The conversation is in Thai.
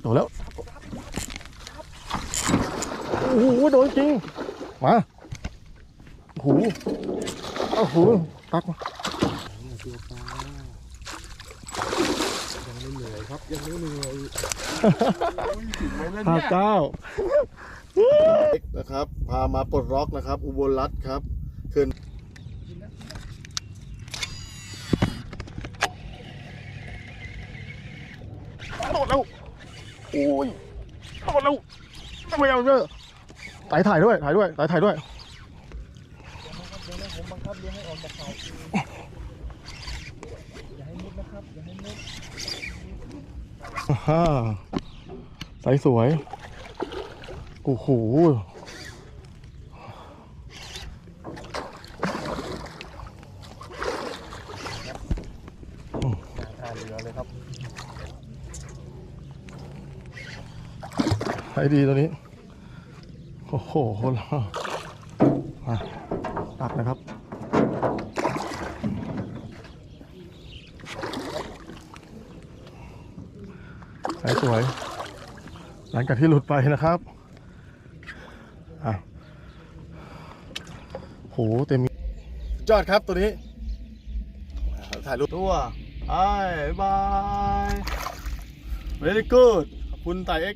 โดนแล้ว โอ้โหโดนจริง มาโอ้โหโอ้โหตักมาตัวปลายังไม่เหนื่อยครับ ยังไม่เหนื่อยถึงไหมล่ะห้าเนี่ยเก้านะครับ พามาปลดล็อกนะครับ อุบลรัฐครับขึ้น โดดแล้วโอ้ยโดดแล้วทำไมเอาเยอะถ่ายถ่ายด้วยถ่ายด้วยถ่ายถ่ายด้วยผมบังคับเลี้ยงให้ออกจากเขาอย่าให้มุดนะครับอย่าให้มุดฮ่าใสสวยโอ้โห ท่ายครับใช้ดีตัวนี้ โอ้โหคนละมาตักนะครับสายสวย หลังจากที่หลุดไปนะครับอะโหเต็มจอดครับตัวนี้ ถ่ายรูปตัวไอ้บาย very good. Puntai X eh?